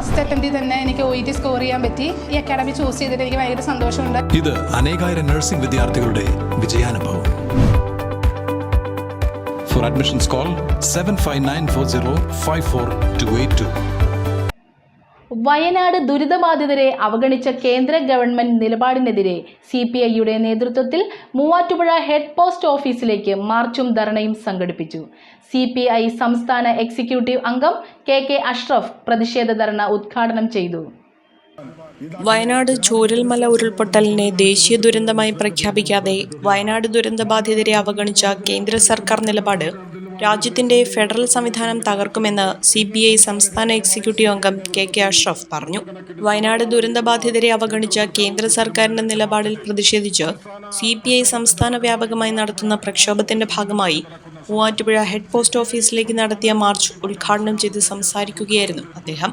First അറ്റംപ്റ്റിൽ തന്നെ എനിക്ക് O T score ചെയ്യാൻ പറ്റി. ഈ അക്കാഡമി ചൂസ് ചെയ്തിട്ട് എനിക്ക് ഭയങ്കര സന്തോഷമുണ്ട്. ഇത് അനേകായിരം നഴ്സിംഗ് വിദ്യാർത്ഥികളുടെ വിജയാനുഭവം. For admissions call 7594054282. വയനാട് ദുരിതബാധിതരെ അവഗണിച്ച കേന്ദ്ര ഗവൺമെന്റ് നിലപാടിനെതിരെ സി പി ഐയുടെ നേതൃത്വത്തിൽ മൂവാറ്റുപുഴ ഹെഡ് പോസ്റ്റ് ഓഫീസിലേക്ക് മാർച്ചും ധർണയും സംഘടിപ്പിച്ചു. സി പി ഐ സംസ്ഥാന എക്സിക്യൂട്ടീവ് അംഗം കെ കെ അഷ്റഫ് പ്രതിഷേധ ധർണ ഉദ്ഘാടനം ചെയ്തു. വയനാട് ചൂരൽമല ഉരുൾപൊട്ടലിനെ ദേശീയ ദുരന്തമായി പ്രഖ്യാപിക്കാതെ വയനാട് ദുരന്തബാധിതരെ അവഗണിച്ച കേന്ദ്ര സർക്കാർ നിലപാട് രാജ്യത്തിന്റെ ഫെഡറൽ സംവിധാനം തകർക്കുമെന്ന് സി ബി ഐ സംസ്ഥാന എക്സിക്യൂട്ടീവ് അംഗം കെ കെ അഷ്റഫ് പറഞ്ഞു. വയനാട് ദുരന്തബാധിതരെ അവഗണിച്ച കേന്ദ്ര സർക്കാരിന്റെ നിലപാടിൽ പ്രതിഷേധിച്ച് സി പി ഐ സംസ്ഥാന വ്യാപകമായി നടത്തുന്ന പ്രക്ഷോഭത്തിന്റെ ഭാഗമായി മൂവാറ്റുപുഴ ഹെഡ് പോസ്റ്റ് ഓഫീസിലേക്ക് നടത്തിയ മാർച്ച് ഉദ്ഘാടനം ചെയ്ത് സംസാരിക്കുകയായിരുന്നു അദ്ദേഹം.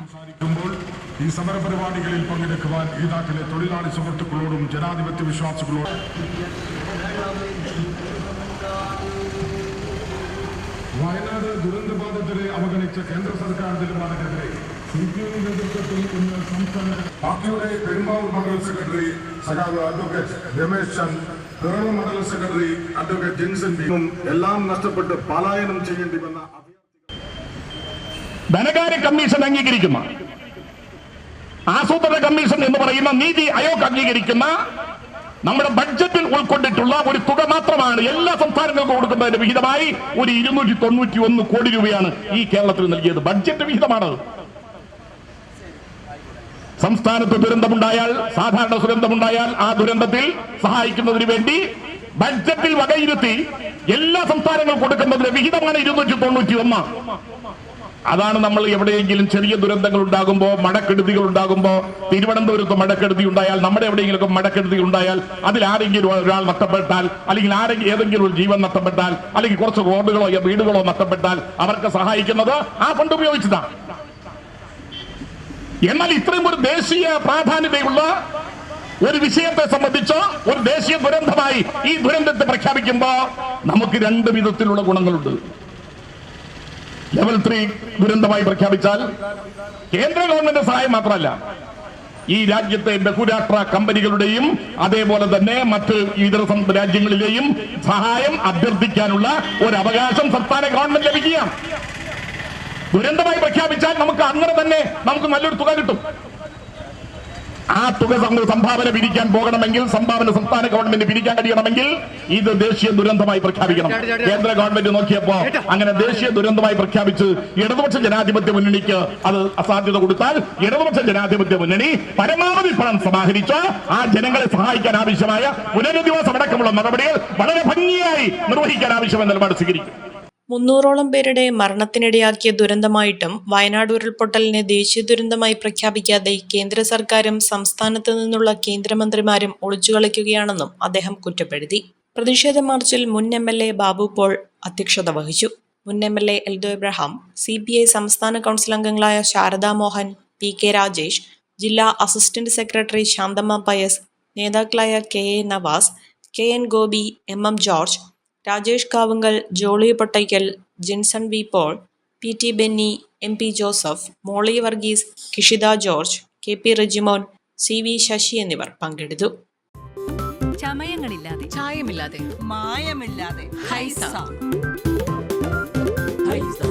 ഈ സമരപരിപാടികളിൽ പങ്കെടുക്കുവാൻ ഈ നാട്ടിലെ തൊഴിലാളി സുഹൃത്തുക്കളോടും ജനാധിപത്യ വിശ്വാസികളോടും ദുരന്തബാധിതരെ അവഗണിച്ച കേന്ദ്ര സർക്കാർ തീരുമാനത്തിനെതിരെ സി പി ഐ നേതൃത്വത്തിൽ ഇന്ന് സംസ്ഥാന പാർട്ടിയുടെ പെരുമ്പാവൂർ മണ്ഡലം സെക്രട്ടറി സഖാവ് അഡ്വക്കേറ്റ് രമേശ് ചന്ദ് കേരള മണ്ഡലം സെക്രട്ടറി അഡ്വക്കേറ്റ് ജിൻസൺ ബിയും എല്ലാം നഷ്ടപ്പെട്ട് പലായനം ചെയ്യേണ്ടി വന്ന ധനകാര്യ കമ്മീഷൻ അംഗീകരിക്കുന്ന ആസൂത്രണ കമ്മീഷൻ എന്ന് പറയുന്ന നീതി അയോഗ് അംഗീകരിക്കുന്ന നമ്മുടെ ബഡ്ജറ്റിൽ ഉൾക്കൊണ്ടിട്ടുള്ള ഒരു തുക മാത്രമാണ് എല്ലാ സംസ്ഥാനങ്ങൾക്കും കൊടുക്കുന്നതിന്റെ വിഹിതമായി ഒരു ഇരുന്നൂറ്റി തൊണ്ണൂറ്റി ഒന്ന് കോടി രൂപയാണ് ഈ കേരളത്തിൽ നൽകിയത്. ബഡ്ജറ്റ് വിഹിതമാണത് സംസ്ഥാനത്ത് ദുരന്തമുണ്ടായാൽ സാധാരണ ദുരന്തമുണ്ടായാൽ ആ ദുരന്തത്തിൽ സഹായിക്കുന്നതിന് വേണ്ടി ബഡ്ജറ്റിൽ വകയിരുത്തി എല്ലാ സംസ്ഥാനങ്ങൾക്കും കൊടുക്കുന്നതിന് വിഹിതമാണ് ഇരുന്നൂറ്റി തൊണ്ണൂറ്റി ഒന്ന് അതാണ് നമ്മൾ എവിടെയെങ്കിലും ചെറിയ ദുരന്തങ്ങൾ ഉണ്ടാകുമ്പോൾ മഴക്കെടുതികൾ ഉണ്ടാകുമ്പോൾ തിരുവനന്തപുരത്ത് മഴക്കെടുതി ഉണ്ടായാൽ നമ്മുടെ എവിടെയെങ്കിലും മഴക്കെടുതി ഉണ്ടായാൽ അതിൽ ആരെങ്കിലും ഒരാൾ നഷ്ടപ്പെട്ടാൽ അല്ലെങ്കിൽ ആരെങ്കിലും ഏതെങ്കിലും ഒരു ജീവൻ നഷ്ടപ്പെട്ടാൽ അല്ലെങ്കിൽ കുറച്ച് റോഡുകളോ വീടുകളോ നഷ്ടപ്പെട്ടാൽ അവർക്ക് സഹായിക്കുന്നത് ആ ഫണ്ട് ഉപയോഗിച്ചതാണ് എന്നാൽ ഇത്രയും ഒരു ദേശീയ പ്രാധാന്യതയുള്ള ഒരു വിഷയത്തെ സംബന്ധിച്ച് ഒരു ദേശീയ ദുരന്തമായി ഈ ദുരന്തത്തെ പ്രഖ്യാപിക്കുമ്പോ നമുക്ക് രണ്ട് വിധത്തിലുള്ള ഗുണങ്ങളുണ്ട്. ലെവൽ ത്രീ ദുരന്തമായി പ്രഖ്യാപിച്ചാൽ കേന്ദ്ര ഗവൺമെന്റ് സഹായം മാത്രമല്ല ഈ രാജ്യത്തെ ബഹുരാഷ്ട്ര കമ്പനികളുടെയും അതേപോലെ തന്നെ മറ്റ് ഇതര രാജ്യങ്ങളിലെയും സഹായം അഭ്യർത്ഥിക്കാനുള്ള ഒരു അവകാശം സംസ്ഥാന ഗവൺമെന്റ് ലഭിക്കുകയാണ്. ദുരന്തമായി പ്രഖ്യാപിച്ചാൽ നമുക്ക് അങ്ങനെ തന്നെ നമുക്ക് നല്ലൊരു തുക കിട്ടും. ആ തുക സംഭാവന പിരിക്കാൻ പോകണമെങ്കിൽ സംഭാവന സംസ്ഥാന ഗവൺമെന്റ് പിരിക്കാൻ കഴിയണമെങ്കിൽ ഇത് ദേശീയ ദുരന്തമായി പ്രഖ്യാപിക്കണം. കേന്ദ്ര ഗവൺമെന്റ് നോക്കിയപ്പോ അങ്ങനെ ദേശീയ ദുരന്തമായി പ്രഖ്യാപിച്ച് ഇടതുപക്ഷ ജനാധിപത്യ മുന്നണിക്ക് അത് അസാധ്യത കൊടുത്താൽ ഇടതുപക്ഷ ജനാധിപത്യ മുന്നണി പരമാവധി പണം സമാഹരിച്ച് ആ ജനങ്ങളെ സഹായിക്കാൻ ആവശ്യമായ പുനരധിവാസം അടക്കമുള്ള നടപടികൾ വളരെ ഭംഗിയായി നിർവഹിക്കാൻ ആവശ്യമായ നിലപാട് സ്വീകരിക്കും. മുന്നൂറോളം പേരുടെ മരണത്തിനിടയാക്കിയ ദുരന്തമായിട്ടും വയനാട് ഉരുൾപൊട്ടലിനെ ദേശീയ ദുരന്തമായി പ്രഖ്യാപിക്കാതെ കേന്ദ്ര സർക്കാരും സംസ്ഥാനത്ത് നിന്നുള്ള കേന്ദ്രമന്ത്രിമാരും ഒളിച്ചുകളിക്കുകയാണെന്നും അദ്ദേഹം കുറ്റപ്പെടുത്തി. പ്രതിഷേധ മാർച്ചിൽ മുൻ M L A Babu Paul അധ്യക്ഷത വഹിച്ചു. മുൻ M L A Eldho Abraham C P I സംസ്ഥാന കൗൺസിൽ അംഗങ്ങളായ ശാരദാ മോഹൻ പി കെ രാജേഷ് ജില്ലാ അസിസ്റ്റന്റ് സെക്രട്ടറി ശാന്തമ്മ പയസ് നേതാക്കളായ K A Navas K N Gopi M M George Rajesh Kavungal Jolly Pottakkal Jinson V Paul P T Benny M P Joseph Molly Varghese Kishitha George K P Rejimon C V Sasi എന്നിവർ പങ്കെടുത്തു. ചമയങ്ങളില്ലാതെ ചായമില്ലാതെ മായമില്ലാതെ ഹൈസ. ഹൈസ.